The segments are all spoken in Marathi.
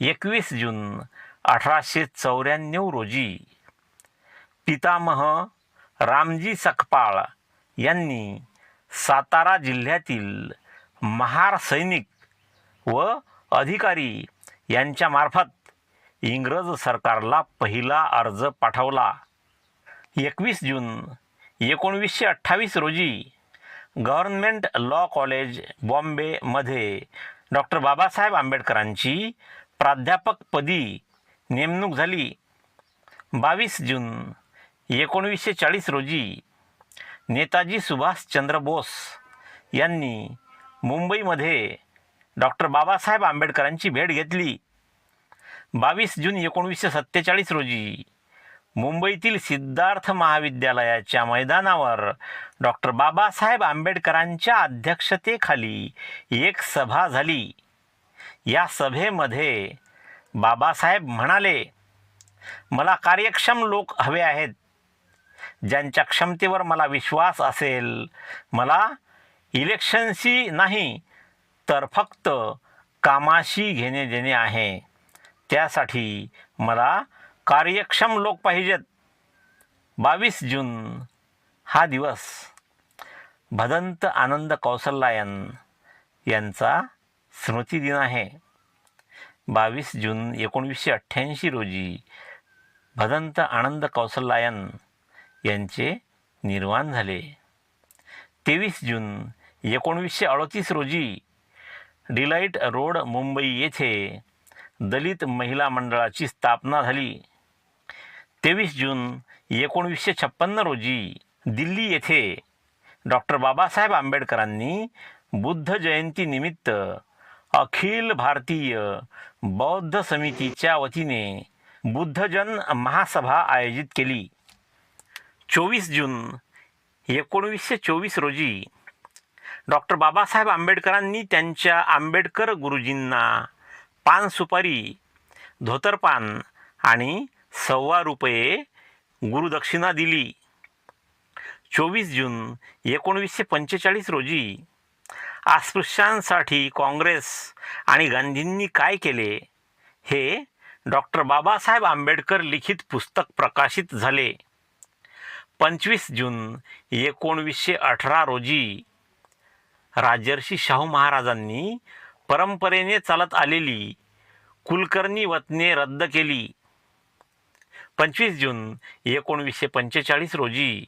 एकवीस जून अठराशे चौऱ्याण्णव रोजी पितामह रामजी सकपाळ यांनी सातारा जिल्ह्यातील महार सैनिक व अधिकारी यांच्यामार्फत इंग्रज सरकारला पहिला अर्ज पाठवला. एकवीस जून एकोणवीसशे अठ्ठावीस रोजी गव्हर्नमेंट लॉ कॉलेज बॉम्बेमध्ये डॉक्टर बाबासाहेब आंबेडकरांची प्राध्यापकपदी नेमणूक झाली. बावीस जून एकोणवीसशे चाळीस रोजी नेताजी सुभाषचंद्र बोस यांनी मुंबईमध्ये डॉक्टर बाबासाहेब आंबेडकरांची भेट घेतली. बावीस जून एकोणवीसशे सत्तेचाळीस रोजी मुंबईतील सिद्धार्थ महाविद्यालयाच्या मैदानावर डॉक्टर बाबासाहेब आंबेडकरांच्या अध्यक्षतेखाली एक सभा झाली. या सभेमध्ये बाबासाहेब म्हणाले मला कार्यक्षम लोक हवे आहेत. ज्यांच्या क्षमतेवर मला विश्वास असेल मला इलेक्शनशी नाही तर फक्त कामाशी घेणे देणे आहे. त्यासाठी मला कार्यक्षम लोक पाहिजेत. बावीस जून हा दिवस. भदंत आनंद कौसल्यायन यांचा स्मृतिदिन आहे. बावीस जून एकोणवीसशे अठ्ठ्याऐंशी रोजी भदंत आनंद कौसल्यायन यांचे निर्वाण झाले. तेवीस जून एकोणवीसशे अडतीस रोजी डिलाईट रोड मुंबई येथे दलित महिला मंडळाची स्थापना झाली. तेवीस जून एकोणवीसशे छप्पन्न रोजी दिल्ली येथे डॉक्टर बाबासाहेब आंबेडकरांनी बुद्ध जयंतीनिमित्त अखिल भारतीय बौद्ध समितीच्या वतीने बुद्धजन महासभा आयोजित केली. चोवीस जून एकोणवीसशे चोवीस रोजी डॉक्टर बाबासाहेब आंबेडकरांनी त्यांच्या आंबेडकर गुरुजींना पान सुपारी धोतरपान आणि सव्वा रुपये गुरुदक्षिणा दिली. चोवीस जून एकोणवीसशे पंचेचाळीस रोजी अस्पृश्यांसाठी काँग्रेस आणि गांधींनी काय केले? हे डॉक्टर बाबासाहेब आंबेडकर लिखित पुस्तक प्रकाशित झाले. पंचवीस जून एकोणवीसशे अठरा रोजी राजर्षी शाहू महाराजांनी परंपरेने चालत आलेली कुलकर्णी वतने रद्द केली. पंचवीस जून एकोणवीसशे पंचेचाळीस रोजी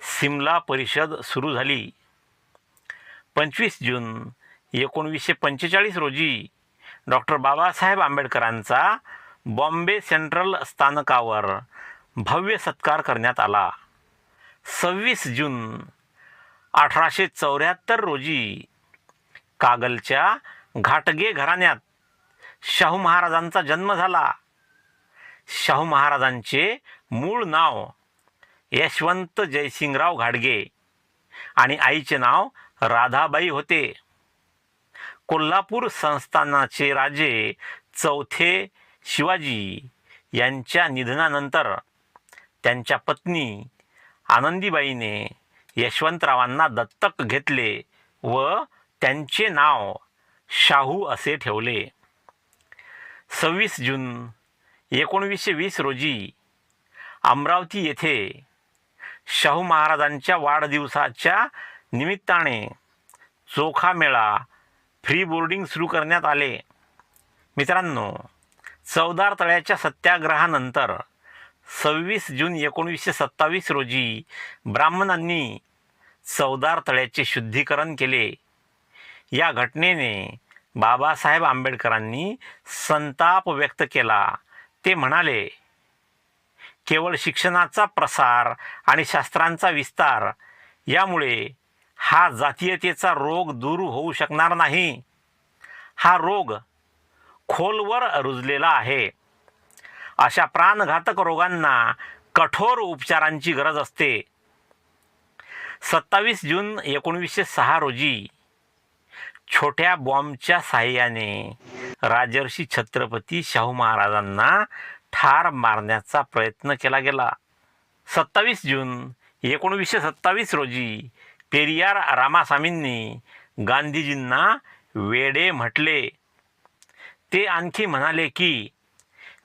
सिमला परिषद सुरू झाली. पंचवीस जून एकोणवीसशे पंचेचाळीस रोजी डॉक्टर बाबासाहेब आंबेडकरांचा बॉम्बे सेंट्रल स्थानकावर भव्य सत्कार करण्यात आला. सव्वीस जून अठराशे चौऱ्याहत्तर रोजी कागलच्या घाटगे घराण्यात शाहू महाराजांचा जन्म झाला. शाहू महाराजांचे मूळ नाव यशवंत जयसिंगराव घाडगे आणि आईचे नाव राधाबाई होते. कोल्हापूर संस्थानाचे राजे चौथे शिवाजी यांच्या निधनानंतर त्यांच्या पत्नी आनंदीबाईने यशवंतरावांना दत्तक घेतले व त्यांचे नाव शाहू असे ठेवले. सव्वीस जून एकोणवीसशे वीस रोजी अमरावती येथे शाहू महाराजांच्या वाढदिवसाच्या निमित्ताने चोखा मेळा फ्री बोर्डिंग सुरू करण्यात आले. मित्रांनो चवदार तळ्याच्या सत्याग्रहानंतर सव्वीस जून एकोणीसशे सत्तावीस रोजी ब्राह्मणांनी चवदार तळ्याचे शुद्धीकरण केले. या घटनेने बाबासाहेब आंबेडकरांनी संताप व्यक्त केला. ते म्हणाले केवळ शिक्षणाचा प्रसार आणि शास्त्रांचा विस्तार. यामुळे हा जातीयतेचा रोग दूर होऊ शकणार नाही. हा रोग खोलवर रुजलेला आहे. अशा प्राणघातक रोगांना कठोर उपचारांची गरज असते. सत्तावीस जून एकोणवीसशे सहा रोजी छोट्या बॉम्बच्या साह्याने राजर्षी छत्रपती शाहू महाराजांना ठार मारण्याचा प्रयत्न केला गेला. सत्तावीस जून एकोणवीसशे सत्तावीस रोजी पेरियार रामासामींनी गांधीजींना वेडे म्हटले. ते आणखी म्हणाले की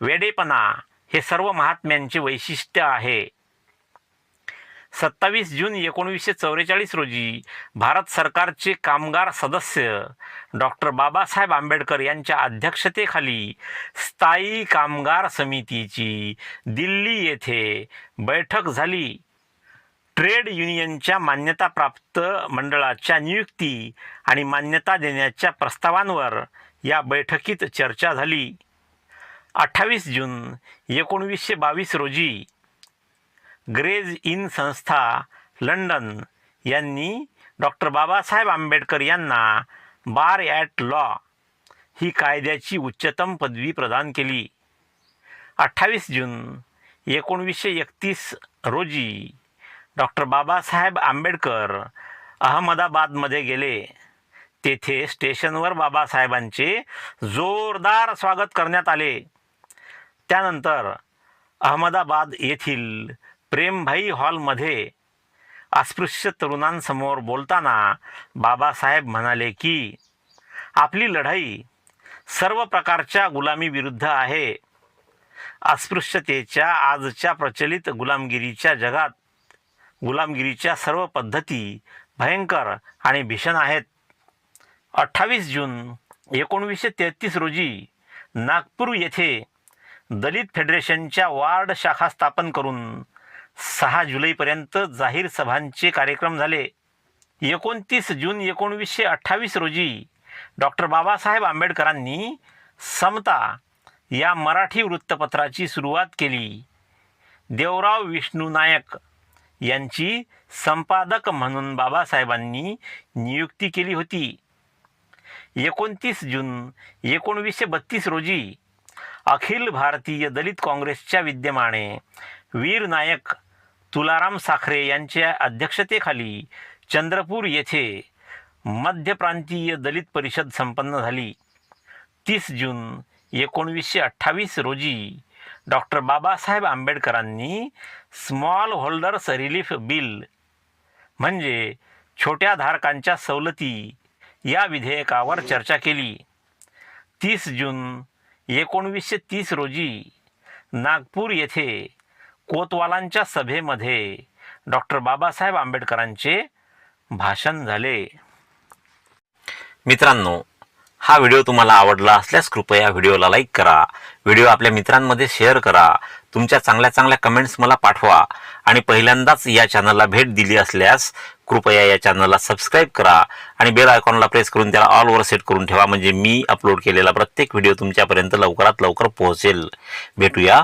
वेडेपणा हे सर्व महात्म्यांचे वैशिष्ट्य आहे. सत्तावीस जून एकोणीसशे चौवेचाळीस रोजी भारत सरकारचे कामगार सदस्य डॉक्टर बाबासाहेब आंबेडकर यांच्या अध्यक्षतेखाली स्थायी कामगार समितीची दिल्ली येथे बैठक झाली. ट्रेड युनियनच्या मान्यताप्राप्त मंडळाच्या नियुक्ती आणि मान्यता देण्याच्या प्रस्तावांवर या बैठकीत चर्चा झाली. अठ्ठावीस जून एकोणवीसशे बावीस रोजी ग्रेज इन संस्था लंडन यांनी डॉक्टर बाबासाहेब आंबेडकर यांना बार ॲट लॉ ही कायद्याची उच्चतम पदवी प्रदान केली. अठ्ठावीस जून एकोणवीसशे एकतीस रोजी डॉक्टर बाबासाहेब आंबेडकर अहमदाबादमध्ये गेले. तेथे स्टेशनवर बाबासाहेबांचे जोरदार स्वागत करण्यात आले. त्यानंतर अहमदाबाद येथील प्रेमभाई हॉलमध्ये अस्पृश्य तरुणांसमोर बोलताना बाबासाहेब म्हणाले की आपली लढाई सर्व प्रकारच्या गुलामीविरुद्ध आहे. अस्पृश्यतेच्या आजच्या प्रचलित गुलामगिरीच्या जगात गुलामगिरीच्या सर्व पद्धती भयंकर आणि भीषण आहेत. अठ्ठावीस जून एकोणवीसशे तेहतीस रोजी नागपूर येथे दलित फेडरेशनच्या वार्ड शाखा स्थापन करून सहा जुलैपर्यंत जाहीर सभांचे कार्यक्रम झाले. एकोणतीस जून एकोणवीसशे अठ्ठावीस रोजी डॉक्टर बाबासाहेब आंबेडकरांनी समता या मराठी वृत्तपत्राची सुरुवात केली. देवराव विष्णू नायक यांची संपादक म्हणून बाबासाहेबांनी नियुक्ती केली होती. एकोणतीस जून एकोणवीसशे बत्तीस रोजी अखिल भारतीय दलित काँग्रेसच्या विद्यमाने वीर नायक तुलाराम साखरे यांच्या अध्यक्षतेखाली चंद्रपूर येथे मध्य प्रांतीय दलित परिषद संपन्न झाली. तीस जून एकोणवीसशे अठ्ठावीस रोजी डॉक्टर बाबासाहेब आंबेडकरांनी स्मॉल होल्डर्स रिलीफ बिल म्हणजे छोट्या धारकांच्या सवलती या विधेयकावर चर्चा केली. तीस जून एकोणवीसशे तीस रोजी नागपूर येथे कोतवालांच्या सभेमध्ये डॉक्टर बाबासाहेब आंबेडकरांचे भाषण झाले. मित्रांनो हा व्हिडिओ तुम्हाला आवडला असल्यास कृपया व्हिडिओला लाईक करा. व्हिडिओ आपल्या मित्रांमध्ये शेअर करा. तुमच्या चांगल्या चांगल्या कमेंट्स मला पाठवा. आणि पहिल्यांदाच या चॅनलला भेट दिली असल्यास कृपया या चॅनलला सबस्क्राईब करा. आणि बेल आयकॉनला प्रेस करून त्याला ऑलवर सेट करून ठेवा. म्हणजे मी अपलोड केलेला प्रत्येक व्हिडिओ तुमच्यापर्यंत लवकरात लवकर पोहोचेल. भेटूया